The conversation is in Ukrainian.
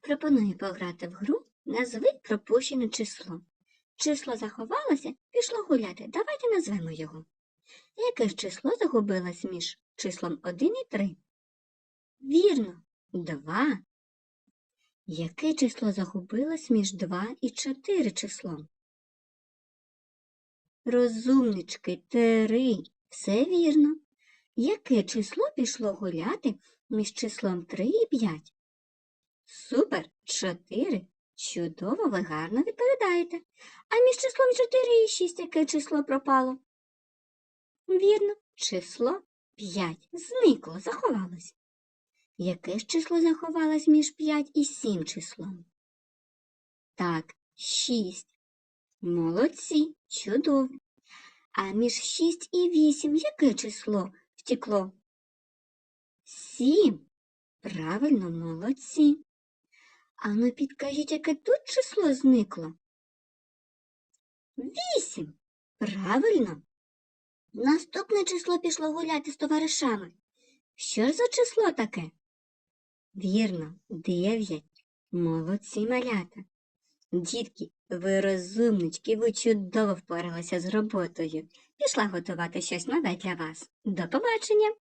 Пропоную пограти в гру Назви пропущене число. Число заховалося, пішло гуляти. Давайте назвемо його. Яке ж число загубилось між числом 1 і 3? Вірно, 2. Яке число загубилось між 2 і 4 числом? Розумнички, 3. Все вірно. Яке число пішло гуляти між числом 3 і 5? Супер, 4. Чудово, ви гарно відповідаєте. А між числом 4 і 6 яке число пропало? Вірно, число 5 зникло, заховалось. Яке ж число заховалось між 5 і 7 числом? Так, 6. Молодці, чудово. А між 6 і 8 яке число втекло? 7. Правильно, молодці. А ну підкажіть, яке тут число зникло? Вісім. Правильно. Наступне число пішло гуляти з товаришами. Що ж за число таке? Вірно, дев'ять. Молодці малята. Дітки, ви розумнички, ви чудово впоралися з роботою. Пішла готувати щось нове для вас. До побачення!